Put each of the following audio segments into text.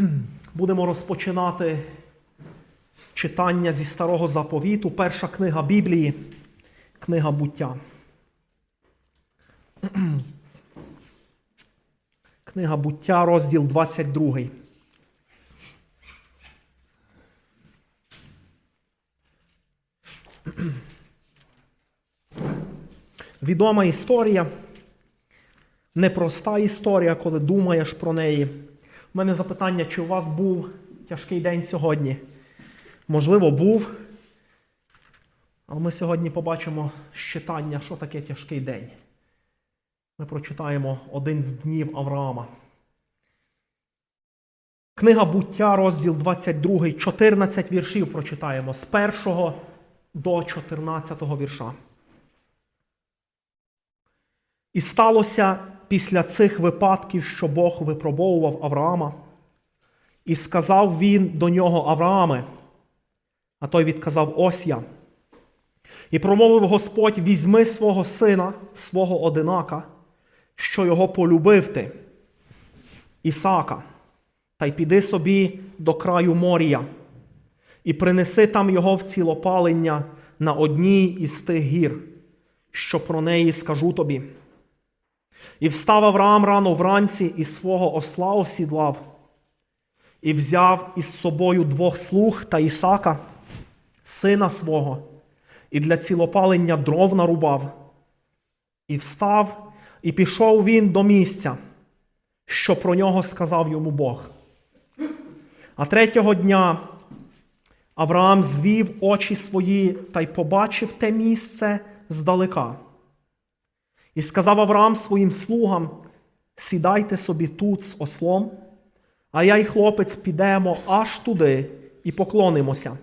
Будемо розпочинати читання зі старого заповіту. Перша книга Біблії, книга буття. Книга буття, розділ 22. Відома історія. Непроста історія, коли думаєш про неї. У мене запитання, чи у вас був тяжкий день сьогодні? Можливо, був. Але ми сьогодні побачимо щитання, що таке тяжкий день. Ми прочитаємо один з днів Авраама. Книга буття, розділ 22, 14 віршів прочитаємо з 1 до 14 вірша. І сталося після цих випадків, що Бог випробовував Авраама, і сказав він до нього Аврааме, а той відказав ось я. І промовив Господь: візьми свого сина, свого одинака, що його полюбив ти, Ісака, та й піди собі до краю морія, і принеси там його в цілопалення на одній із тих гір, що про неї скажу тобі. І встав Авраам рано вранці і свого осла осідлав, і взяв із собою двох слуг та Ісака, сина свого, і для цілопалення дров нарубав. І встав, і пішов він до місця, що про нього сказав йому Бог. А третього дня Авраам звів очі свої та й побачив те місце здалека. І сказав Авраам своїм слугам: сідайте собі тут з ослом, а я й хлопець підемо аж туди і поклонимося,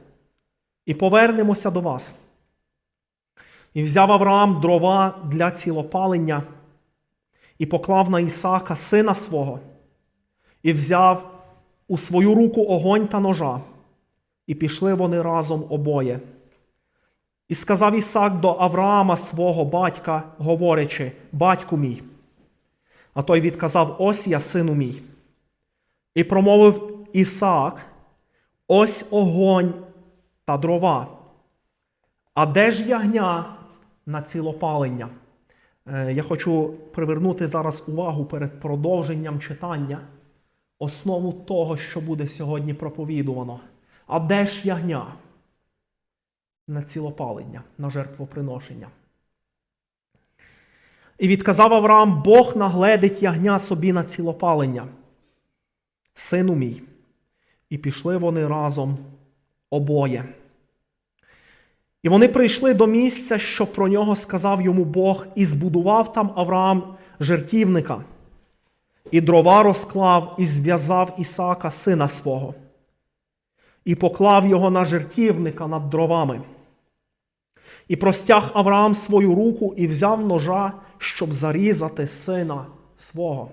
і повернемося до вас. І взяв Авраам дрова для цілопалення, і поклав на Ісака сина свого, і взяв у свою руку огонь та ножа, і пішли вони разом обоє. І сказав Ісак до Авраама свого батька, говорячи, батьку мій. А той відказав: Ось я, сину мій. І промовив Ісаак: Ось огонь та дрова. А де ж ягня на цілопалення? Е, Я хочу привернути зараз увагу перед продовженням читання, основу того, що буде сьогодні проповідувано. А де ж ягня? На цілопалення, на жертвоприношення. І відказав Авраам: Бог нагледить ягня собі на цілопалення, сину мій. І пішли вони разом обоє. І вони прийшли до місця, що про нього сказав йому Бог, і збудував там Авраам жертівника, і дрова розклав, і зв'язав Ісака, сина свого, і поклав його на жертівника над дровами. І простяг Авраам свою руку і взяв ножа, щоб зарізати сина свого.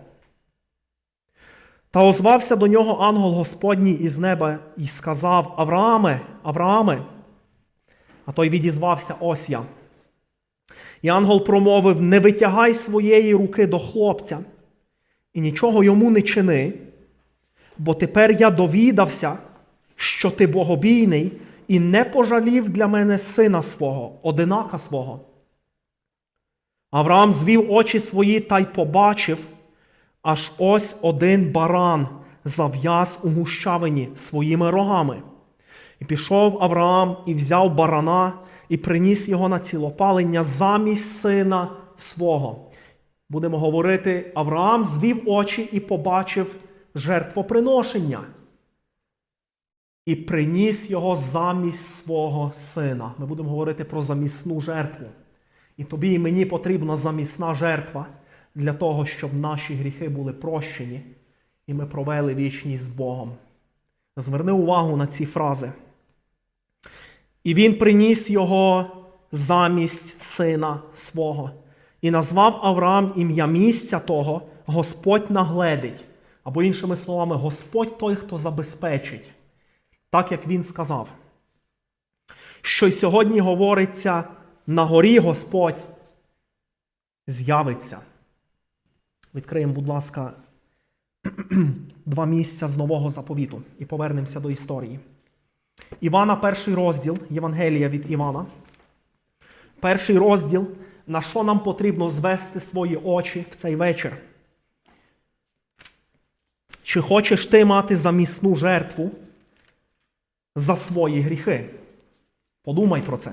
Та озвався до нього ангел Господній із неба і сказав: Аврааме, Аврааме. А той відізвався ось я. І ангел промовив: Не витягай своєї руки до хлопця, і нічого йому не чини, бо тепер я довідався, що ти богобійний і не пожалів для мене сина свого, одинака свого. Авраам звів очі свої та й побачив, аж ось один баран зав'яз у гущавині своїми рогами. І пішов Авраам і взяв барана і приніс його на цілопалення замість сина свого. Будемо говорити, Авраам звів очі і побачив жертвоприношення і приніс його замість свого сина. Ми будемо говорити про замісну жертву. І тобі і мені потрібна замісна жертва для того, щоб наші гріхи були прощені, і ми провели вічність з Богом. Зверни увагу на ці фрази. І він приніс його замість сина свого, і назвав Авраам ім'я місця того, Господь нагледить. Або, іншими словами, Господь той, хто забезпечить так як він сказав. Що й сьогодні говориться, на горі Господь з'явиться. Відкриємо, будь ласка, два місця з нового заповіту і повернемося до історії. Івана, перший розділ Євангелія від Івана. Перший розділ, на що нам потрібно звести свої очі в цей вечір. Чи хочеш ти мати замісну жертву за свої гріхи? Подумай про це.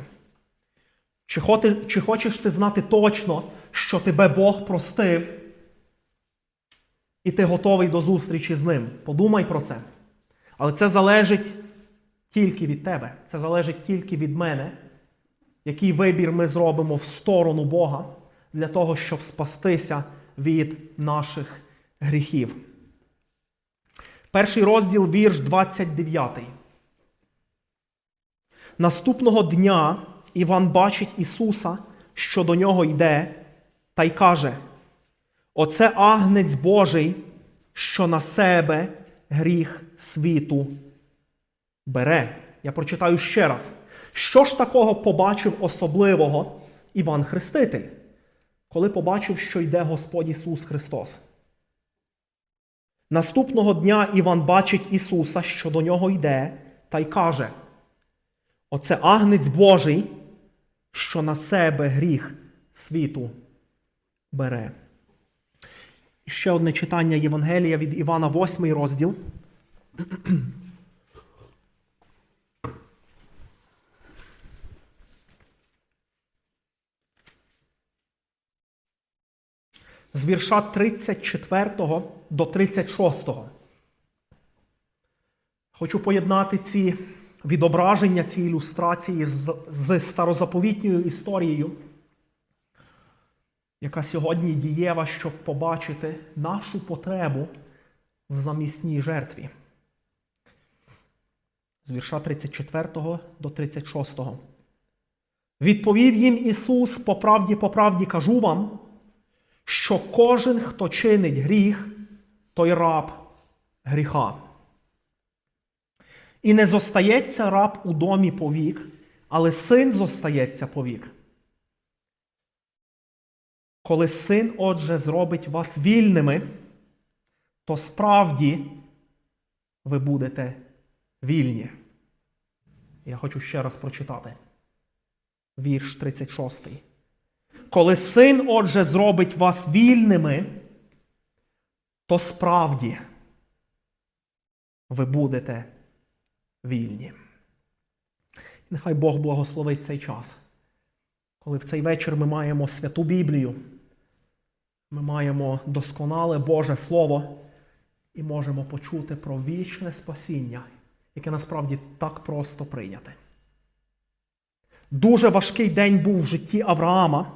Чи, хоти, чи хочеш ти знати точно, що тебе Бог простив, і ти готовий до зустрічі з ним? Подумай про це. Але це залежить тільки від тебе. Це залежить тільки від мене, який вибір ми зробимо в сторону Бога для того, щоб спастися від наших гріхів. Перший розділ, вірш 29. Наступного дня Іван бачить Ісуса, що до нього йде, та й каже: Оце агнець Божий, що на себе гріх світу бере. Я прочитаю ще раз. Що ж такого побачив особливого Іван Хреститель, коли побачив, що йде Господь Ісус Христос? Наступного дня Іван бачить Ісуса, що до нього йде, та й каже: Оце агнець Божий, що на себе гріх світу бере. Ще одне читання Євангелія від Івана, 8 розділ. З вірша 34 до 36. Хочу поєднати ці відображення, ці ілюстрації з, з старозаповітньою історією, яка сьогодні дієва, щоб побачити нашу потребу в замісній жертві. З вірша 34 до 36. Відповів їм Ісус, по правді, по правді кажу вам, що кожен, хто чинить гріх, той раб гріха. І не зостається раб у домі повік, але син зостається повік. Коли син, отже, зробить вас вільними, то справді ви будете вільні. Я хочу ще раз прочитати. Вірш 36. Коли син, отже, зробить вас вільними, то справді ви будете вільні. Нехай Бог благословить цей час, коли в цей вечір ми маємо святу Біблію, ми маємо досконале Боже Слово і можемо почути про вічне спасіння, яке насправді так просто прийняти. Дуже важкий день був в житті Авраама.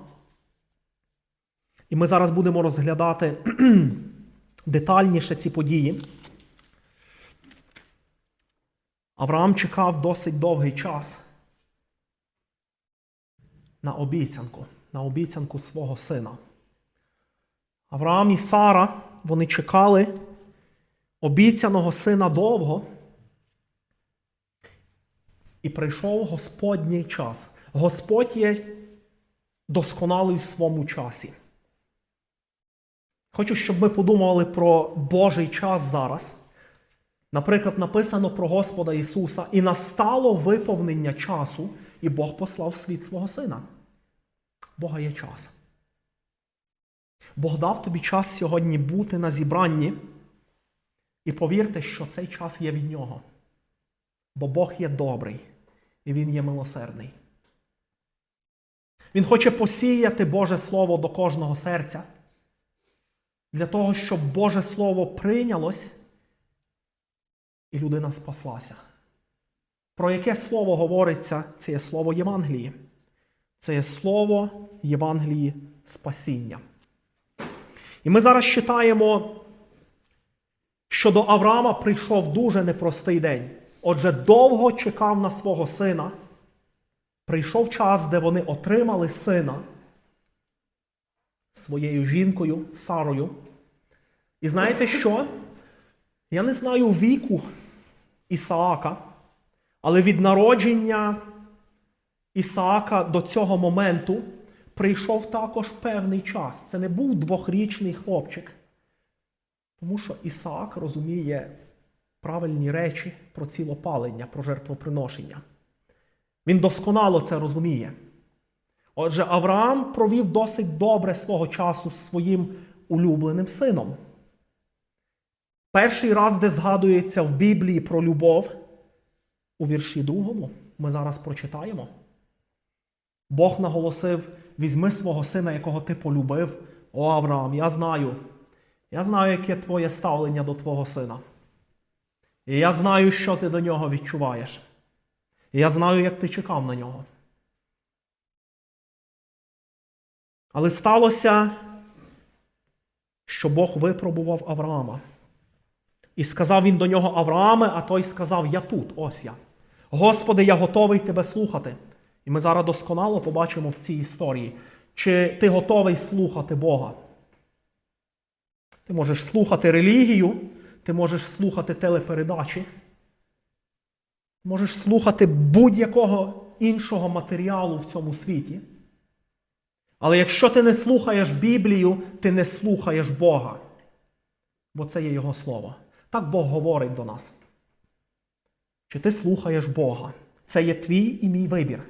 І ми зараз будемо розглядати детальніше ці події. Авраам чекав досить довгий час на обіцянку, на обіцянку свого сина. Авраам і Сара вони чекали обіцяного сина довго. І прийшов Господній час. Господь є досконалий в своєму часі. Хочу, щоб ми подумали про Божий час зараз. Наприклад, написано про Господа Ісуса, і настало виповнення часу, і Бог послав світ свого Сина. Бога є час. Бог дав тобі час сьогодні бути на зібранні, і повірте, що цей час є від Нього. Бо Бог є добрий і Він є милосердний. Він хоче посіяти Боже Слово до кожного серця для того, щоб Боже Слово прийнялось і людина спаслася. Про яке слово говориться? Це є слово Євангелії. Це є слово Євангелії спасіння. І ми зараз читаємо, що до Авраама прийшов дуже непростий день. Отже, довго чекав на свого сина. Прийшов час, де вони отримали сина своєю жінкою Сарою. І знаєте що? Я не знаю віку Ісаака, але від народження Ісаака до цього моменту прийшов також певний час. Це не був двохрічний хлопчик. Тому що Ісаак розуміє правильні речі про цілопалення, про жертвоприношення. Він досконало це розуміє. Отже, Авраам провів досить добре свого часу з своїм улюбленим сином. Перший раз, де згадується в Біблії про любов, у вірші другому, ми зараз прочитаємо. Бог наголосив: візьми свого сина, якого ти полюбив. О, Авраам, я знаю. Я знаю, яке твоє ставлення до твого сина. І я знаю, що ти до нього відчуваєш. І я знаю, як ти чекав на нього. Але сталося, що Бог випробував Авраама. І сказав він до нього Аврааме, а той сказав: Я тут, ось я. Господи, я готовий тебе слухати. І ми зараз досконало побачимо в цій історії, чи ти готовий слухати Бога. Ти можеш слухати релігію, ти можеш слухати телепередачі, можеш слухати будь-якого іншого матеріалу в цьому світі. Але якщо ти не слухаєш Біблію, ти не слухаєш Бога. Бо це є Його слово. Так Бог говорить до нас. Чи ти слухаєш Бога? Це є твій і мій вибір.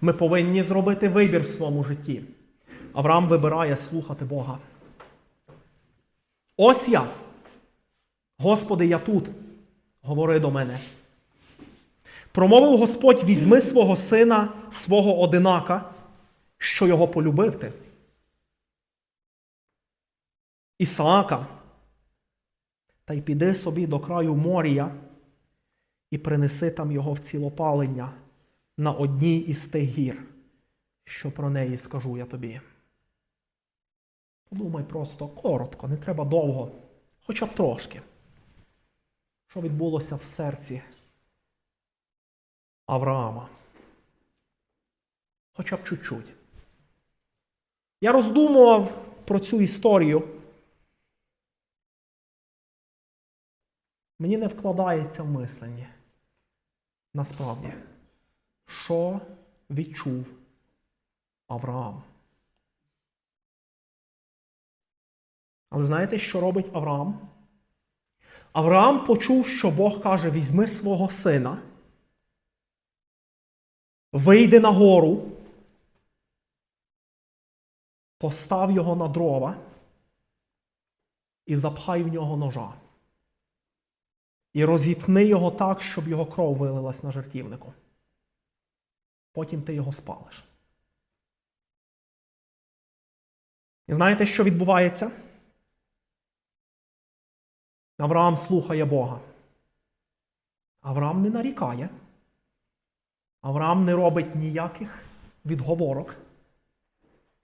Ми повинні зробити вибір в своєму житті. Авраам вибирає слухати Бога. Ось я. Господи, я тут. Говори до мене. Промовив Господь: візьми свого сина, свого одинака, що його полюбив ти. Ісаака. Та й піди собі до краю морія і принеси там його в цілопалення на одній із тих гір, що про неї скажу я тобі. Подумай просто коротко, не треба довго, хоча б трошки. Що відбулося в серці Авраама? Хоча б чуть-чуть. Я роздумував про цю історію. Мені не вкладається в мислення. Насправді, що відчув Авраам? Але знаєте, що робить Авраам? Авраам почув, що Бог каже: візьми свого сина, вийди на гору, постав його на дрова і запхай в нього ножа. І розітни його так, щоб його кров вилилась на жертівнику. Потім ти його спалиш. І знаєте, що відбувається? Авраам слухає Бога. Авраам не нарікає. Авраам не робить ніяких відговорок.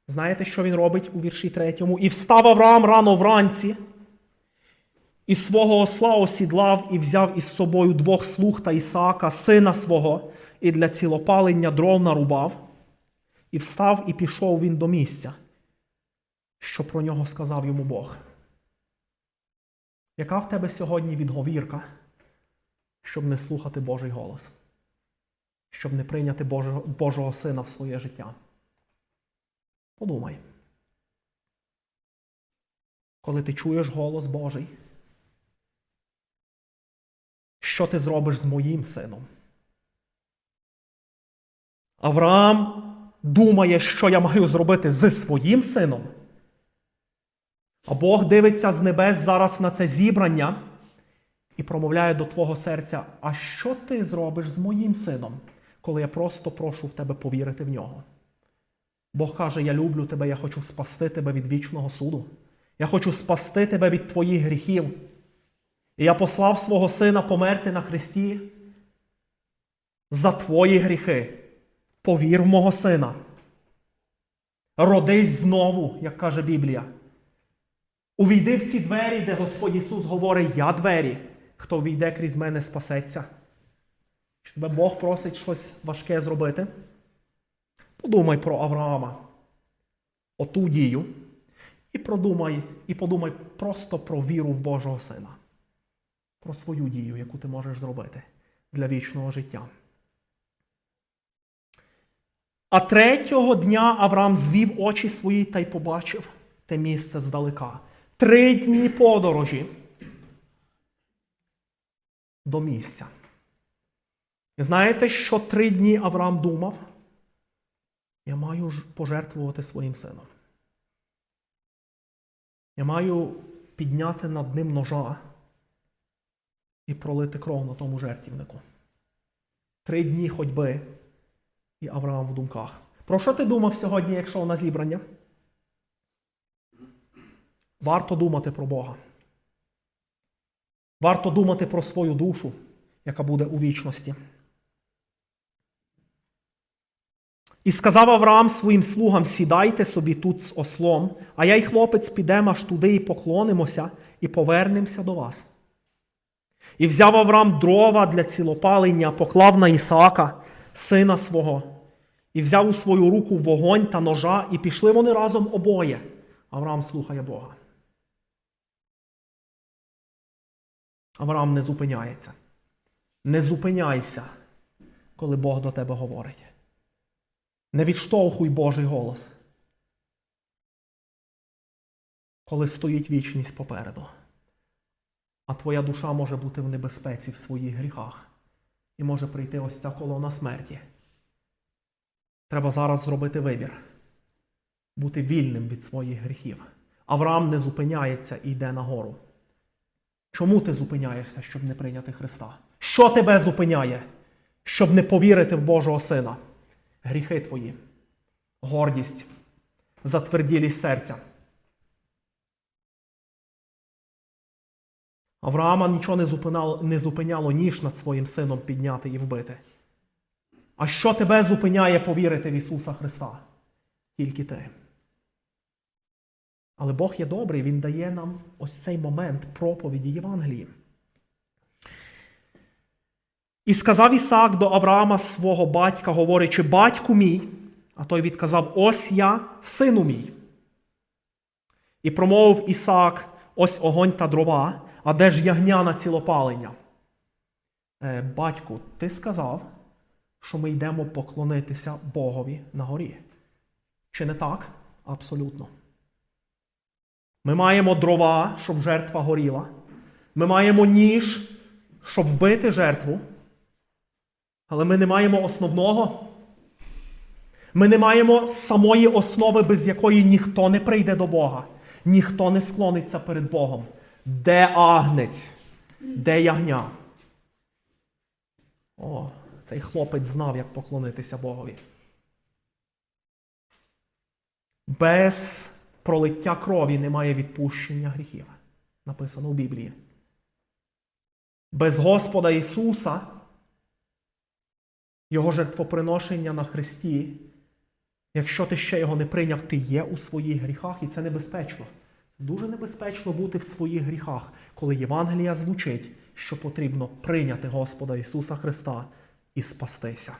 Знаєте, що він робить у вірші третьому? І встав Авраам рано вранці, і свого осла осідлав, і взяв із собою двох слуг та Ісаака, сина свого, і для цілопалення дров нарубав, і встав, і пішов він до місця, що про нього сказав йому Бог. Яка в тебе сьогодні відговірка, щоб не слухати Божий голос, щоб не прийняти Божого, Божого Сина в своє життя? Подумай. Коли ти чуєш голос Божий, що ти зробиш з моїм сином? Авраам думає, що я маю зробити зі своїм сином. А Бог дивиться з небес зараз на це зібрання і промовляє до твого серця: а що ти зробиш з моїм сином, коли я просто прошу в тебе повірити в нього? Бог каже: Я люблю тебе, я хочу спасти тебе від вічного суду. Я хочу спасти тебе від твоїх гріхів. І я послав свого сина померти на Христі за твої гріхи. Повір в мого сина. Родись знову, як каже Біблія. Увійди в ці двері, де Господь Ісус говорить, я двері. Хто війде крізь мене, спасеться. Тебе Бог просить щось важке зробити? Подумай про Авраама, оту дію, і продумай, і подумай просто про віру в Божого Сина, про свою дію, яку ти можеш зробити для вічного життя. А третього дня Авраам звів очі свої та й побачив те місце здалека. Три дні подорожі до місця. Знаєте, що три дні Авраам думав? Я маю пожертвувати своїм сином. Я маю підняти над ним ножа і пролити кров на тому жертівнику. Три дні ходьби і Авраам в думках. Про що ти думав сьогодні, якщо на зібрання? Варто думати про Бога. Варто думати про свою душу, яка буде у вічності. І сказав Авраам своїм слугам: сідайте собі тут з ослом, а я й хлопець підемо аж туди і поклонимося, і повернемося до вас. І взяв Авраам дрова для цілопалення, поклав на Ісаака, сина свого, і взяв у свою руку вогонь та ножа, і пішли вони разом обоє. Авраам слухає Бога. Авраам не зупиняється. Не зупиняйся, коли Бог до тебе говорить. Не відштовхуй Божий голос, коли стоїть вічність попереду. А твоя душа може бути в небезпеці в своїх гріхах. І може прийти ось ця колона смерті. Треба зараз зробити вибір, бути вільним від своїх гріхів. Авраам не зупиняється і йде нагору. Чому ти зупиняєшся, щоб не прийняти Христа? Що тебе зупиняє, щоб не повірити в Божого Сина? Гріхи твої, гордість, затверділість серця. Авраама нічого не зупинало, не зупиняло ніж над своїм сином підняти і вбити. А що тебе зупиняє повірити в Ісуса Христа? Тільки ти. Але Бог є добрий, Він дає нам ось цей момент проповіді Євангелії. І сказав Ісаак до Авраама свого батька, говорячи, батьку мій, а той відказав: Ось я, сину мій. І промовив Ісаак, ось огонь та дрова, а де ж ягня на цілопалення? Е, батьку, ти сказав, що ми йдемо поклонитися Богові на горі. Чи не так? Абсолютно. Ми маємо дрова, щоб жертва горіла. Ми маємо ніж, щоб вбити жертву. Але ми не маємо основного. Ми не маємо самої основи, без якої ніхто не прийде до Бога, ніхто не склониться перед Богом. Де агнець? Де ягня? О, цей хлопець знав, як поклонитися Богові. Без пролиття крові немає відпущення гріхів. Написано в Біблії. Без Господа Ісуса, Його жертвоприношення на Христі, якщо ти ще його не прийняв, ти є у своїх гріхах, і це небезпечно. Дуже небезпечно бути в своїх гріхах, коли Євангелія звучить, що потрібно прийняти Господа Ісуса Христа і спастися.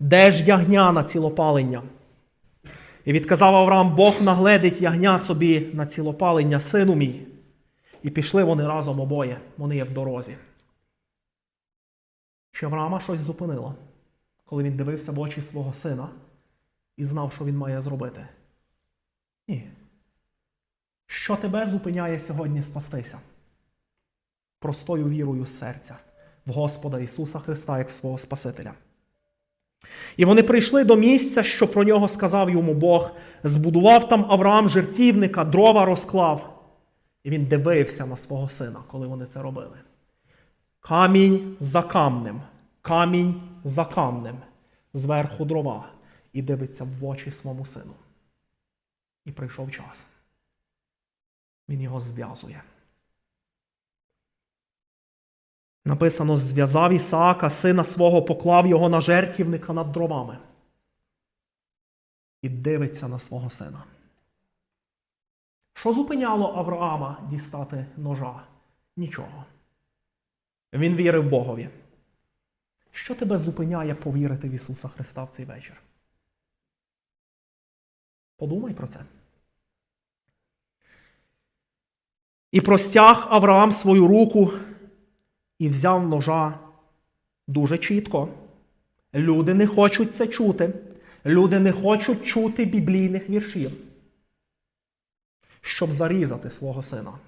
Де ж ягня на цілопалення? І відказав Авраам, Бог нагледить ягня собі на цілопалення, сину мій. І пішли вони разом обоє, вони є в дорозі. Чи Авраама щось зупинило, коли він дивився в очі свого сина і знав, що він має зробити? Ні. Що тебе зупиняє сьогодні спастися? Простою вірою серця в Господа Ісуса Христа як в свого Спасителя. І вони прийшли до місця, що про нього сказав йому Бог. Збудував там Авраам жертівника, дрова розклав. І він дивився на свого сина, коли вони це робили. Камінь за камнем, камінь за камнем, зверху дрова, і дивиться в очі своєму сину. І прийшов час. Він його зв'язує. Написано: зв'язав Ісаака, сина свого, поклав його на жертівника над дровами. І дивиться на свого сина. Що зупиняло Авраама дістати ножа? Нічого. Він вірив Богові. Що тебе зупиняє повірити в Ісуса Христа в цей вечір? Подумай про це. І простяг Авраам свою руку і взяв ножа дуже чітко. Люди не хочуть це чути. Люди не хочуть чути біблійних віршів, щоб зарізати свого сина.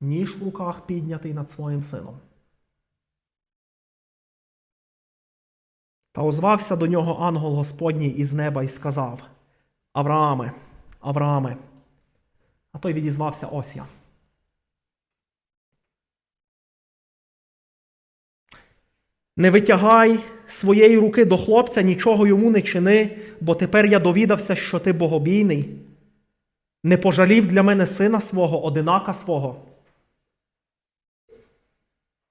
ніж в руках піднятий над своїм сином. Та озвався до нього ангел Господній із неба і сказав: Аврааме, Аврааме. А той відізвався ось я. Не витягай своєї руки до хлопця, нічого йому не чини, бо тепер я довідався, що ти богобійний. Не пожалів для мене сина свого, одинака свого.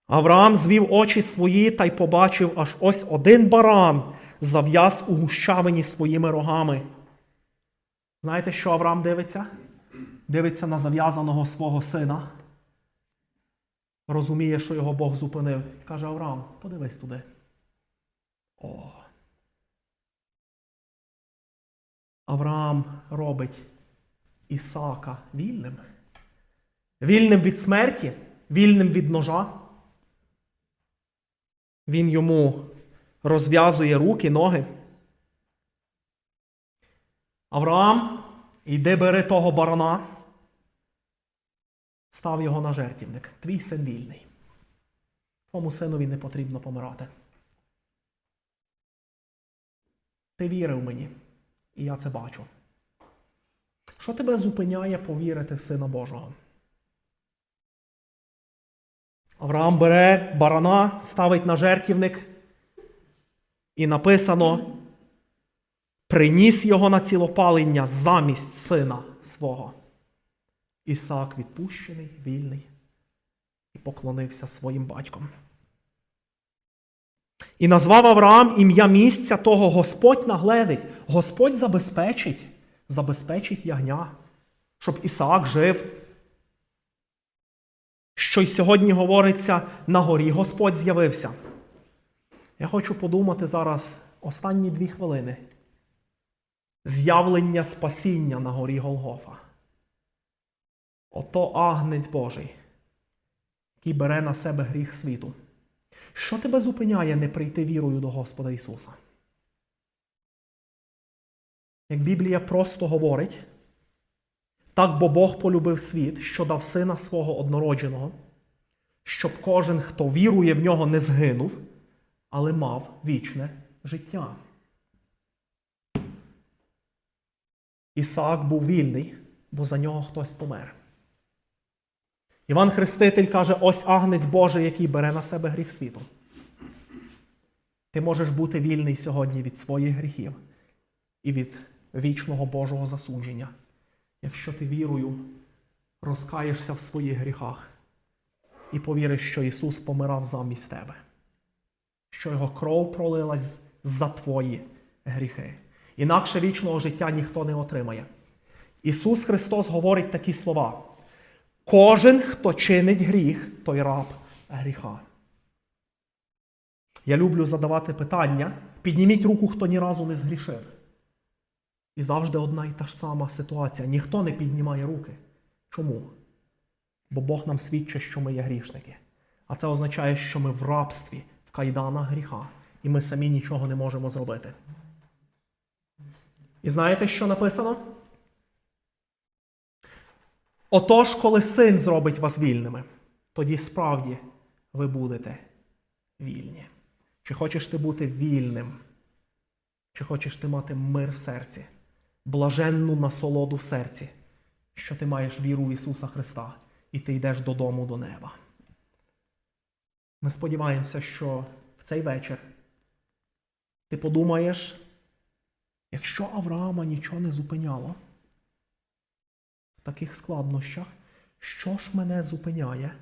Авраам звів очі свої та й побачив аж ось один баран зав'яз у гущавині своїми рогами. Знаєте, що Авраам дивиться? Дивиться на зав'язаного свого сина. Розуміє, що його Бог зупинив. Каже Авраам, подивись туди. О. Авраам робить Ісаака вільним. Вільним від смерті, вільним від ножа. Він йому розв'язує руки, ноги. Авраам, йди бери того барана, став його на жертівник. Твій син вільний. Твому синові не потрібно помирати. Ти вірив мені, і я це бачу. Що тебе зупиняє повірити в Сина Божого? Авраам бере барана, ставить на жертівник, і написано: приніс його на цілопалення замість сина свого. Ісаак відпущений, вільний, і поклонився своїм батьком. І назвав Авраам ім'я місця того Господь нагледить, Господь забезпечить, забезпечить ягня, щоб Ісаак жив. Що й сьогодні говориться, на горі Господь з'явився. Я хочу подумати зараз останні дві хвилини. З'явлення спасіння на горі Голгофа. Ото агнець Божий, який бере на себе гріх світу. Що тебе зупиняє не прийти вірою до Господа Ісуса? Як Біблія просто говорить, так бо Бог полюбив світ, що дав сина свого однородженого, щоб кожен, хто вірує в нього, не згинув, але мав вічне життя. Ісаак був вільний, бо за нього хтось помер. Іван Хреститель каже: ось агнець Божий, який бере на себе гріх світу. Ти можеш бути вільний сьогодні від своїх гріхів і від вічного Божого засудження, якщо ти вірою розкаєшся в своїх гріхах і повіриш, що Ісус помирав замість тебе, що Його кров пролилась за твої гріхи. Інакше вічного життя ніхто не отримає. Ісус Христос говорить такі слова. Кожен, хто чинить гріх, той раб гріха. Я люблю задавати питання. Підніміть руку, хто ні разу не згрішив. І завжди одна і та ж сама ситуація. Ніхто не піднімає руки. Чому? Бо Бог нам свідчить, що ми є грішники. А це означає, що ми в рабстві, в кайданах гріха, і ми самі нічого не можемо зробити. І знаєте, що написано? Отож, коли син зробить вас вільними, тоді справді ви будете вільні. Чи хочеш ти бути вільним? Чи хочеш ти мати мир в серці, блаженну насолоду в серці, що ти маєш віру в Ісуса Христа і ти йдеш додому до неба? Ми сподіваємося, що в цей вечір ти подумаєш, якщо Авраама нічого не зупиняло в таких складнощах, що ж мене зупиняє,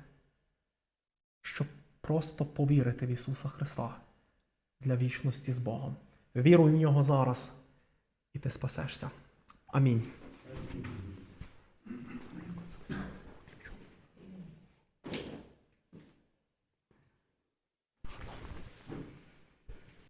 щоб просто повірити в Ісуса Христа для вічності з Богом. Віруй в нього зараз, і ти спасешся. Амінь.